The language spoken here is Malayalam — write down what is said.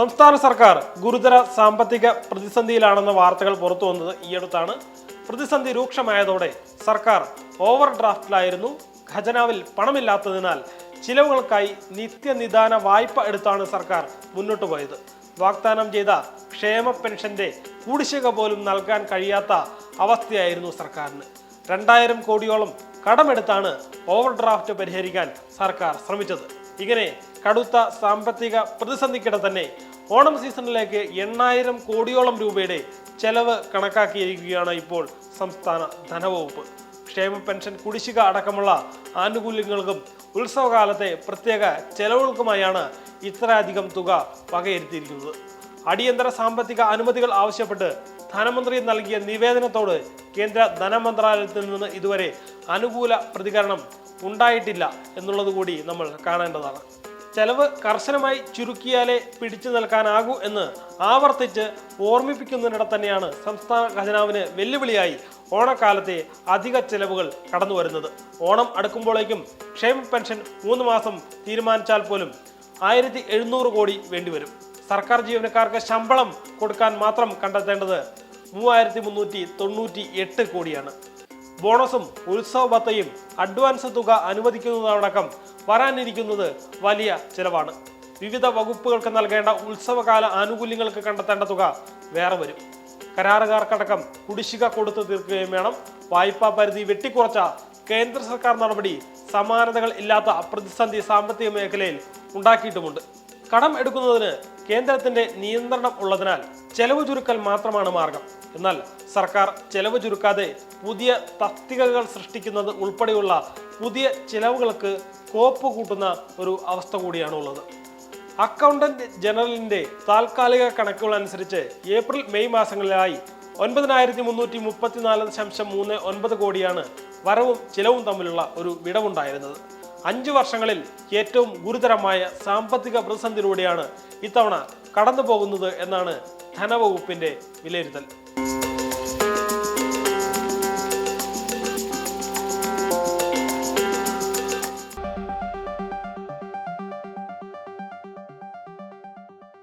സംസ്ഥാന സർക്കാർ ഗുരുതര സാമ്പത്തിക പ്രതിസന്ധിയിലാണെന്ന വാർത്തകൾ പുറത്തു വന്നത് ഈയടുത്താണ്. പ്രതിസന്ധി രൂക്ഷമായതോടെ സർക്കാർ ഓവർ ഡ്രാഫ്റ്റിലായിരുന്നു ഖജനാവിൽ പണമില്ലാത്തതിനാൽ ചിലവുകൾക്കായി നിത്യനിദാന വായ്പ എടുത്താണ് സർക്കാർ മുന്നോട്ട് പോയത്. വാഗ്ദാനം ചെയ്ത ക്ഷേമ പെൻഷന്റെ കുടിശ്ശിക പോലും നൽകാൻ കഴിയാത്ത അവസ്ഥയായിരുന്നു സർക്കാരിന്. രണ്ടായിരം കോടിയോളം കടമെടുത്താണ് ഓവർ ഡ്രാഫ്റ്റ് പരിഹരിക്കാൻ സർക്കാർ ശ്രമിച്ചത്. ഇങ്ങനെ കടുത്ത സാമ്പത്തിക പ്രതിസന്ധിക്കിടെ തന്നെ ഓണം സീസണിലേക്ക് എണ്ണായിരം കോടിയോളം രൂപയുടെ ചെലവ് കണക്കാക്കിയിരിക്കുകയാണ് ഇപ്പോൾ സംസ്ഥാന ധനവകുപ്പ്. ക്ഷേമ പെൻഷൻ കുടിശ്ശിക അടക്കമുള്ള ആനുകൂല്യങ്ങൾക്കും ഉത്സവകാലത്തെ പ്രത്യേക ചെലവുകൾക്കുമായാണ് ഇത്രയധികം തുക വകയിരുത്തിയിരിക്കുന്നത്. അടിയന്തര സാമ്പത്തിക അനുമതികൾ ആവശ്യപ്പെട്ട് ധനമന്ത്രി നൽകിയ നിവേദനത്തോട് കേന്ദ്ര ധനമന്ത്രാലയത്തിൽ നിന്ന് ഇതുവരെ അനുകൂല പ്രതികരണം ഉണ്ടായിട്ടില്ല എന്നുള്ളത് കൂടി നമ്മൾ കാണേണ്ടതാണ്. ചെലവ് കർശനമായി ചുരുക്കിയാലേ പിടിച്ചു നിൽക്കാനാകൂ എന്ന് ആവർത്തിച്ച് ഓർമ്മിപ്പിക്കുന്നതിനിടെ തന്നെയാണ് സംസ്ഥാന ഖജനാവിന് വെല്ലുവിളിയായി ഓണക്കാലത്തെ അധിക ചെലവുകൾ കടന്നു വരുന്നത്. ഓണം അടുക്കുമ്പോഴേക്കും ക്ഷേമ പെൻഷൻ മൂന്ന് മാസം തീരുമാനിച്ചാൽ പോലും ആയിരത്തി എഴുന്നൂറ് കോടി വേണ്ടിവരും. സർക്കാർ ജീവനക്കാർക്ക് ശമ്പളം കൊടുക്കാൻ മാത്രം കണ്ടെത്തേണ്ടത് മൂവായിരത്തി മുന്നൂറ്റി തൊണ്ണൂറ്റി എട്ട് കോടിയാണ്. ബോണസും ഉത്സവ ഭത്തയും അഡ്വാൻസ് തുക അനുവദിക്കുന്നതടക്കം വരാനിരിക്കുന്നത് വലിയ ചിലവാണ്. വിവിധ വകുപ്പുകൾക്ക് നൽകേണ്ട ഉത്സവകാല ആനുകൂല്യങ്ങൾക്ക് കണ്ടെത്തേണ്ട തുക വേറെ വരും. കരാറുകാർക്കടക്കം കുടിശ്ശിക കൊടുത്തു തീർക്കുകയും വേണം. വായ്പാ പരിധി വെട്ടിക്കുറച്ച കേന്ദ്ര സർക്കാർ നടപടി സമാനതകൾ ഇല്ലാത്ത പ്രതിസന്ധി സാമ്പത്തിക മേഖലയിൽ ഉണ്ടാക്കിയിട്ടുമുണ്ട്. കടം എടുക്കുന്നതിന് കേന്ദ്രത്തിന്റെ നിയന്ത്രണം ഉള്ളതിനാൽ ചെലവ് ചുരുക്കൽ മാത്രമാണ് മാർഗം. എന്നാൽ സർക്കാർ ചെലവ് ചുരുക്കാതെ പുതിയ തസ്തികകൾ സൃഷ്ടിക്കുന്നത് ഉൾപ്പെടെയുള്ള പുതിയ ചെലവുകൾക്ക് കോപ്പ് കൂട്ടുന്ന ഒരു അവസ്ഥ കൂടിയാണ് ഉള്ളത്. അക്കൗണ്ടന്റ് ജനറലിന്റെ താൽക്കാലിക കണക്കുകൾ അനുസരിച്ച് ഏപ്രിൽ മെയ് മാസങ്ങളിലായി ഒൻപതിനായിരത്തി മുന്നൂറ്റി മുപ്പത്തിനാല് ദശാംശം മൂന്ന് ഒൻപത് കോടിയാണ് വരവും ചിലവും തമ്മിലുള്ള ഒരു വിടവുണ്ടായിരുന്നത്. അഞ്ച് വർഷങ്ങളിൽ ഏറ്റവും ഗുരുതരമായ സാമ്പത്തിക പ്രതിസന്ധിയിലൂടെയാണ് ഇത്തവണ കടന്നു പോകുന്നത് എന്നാണ് ധനവകുപ്പിന്റെ വിലയിരുത്തൽ.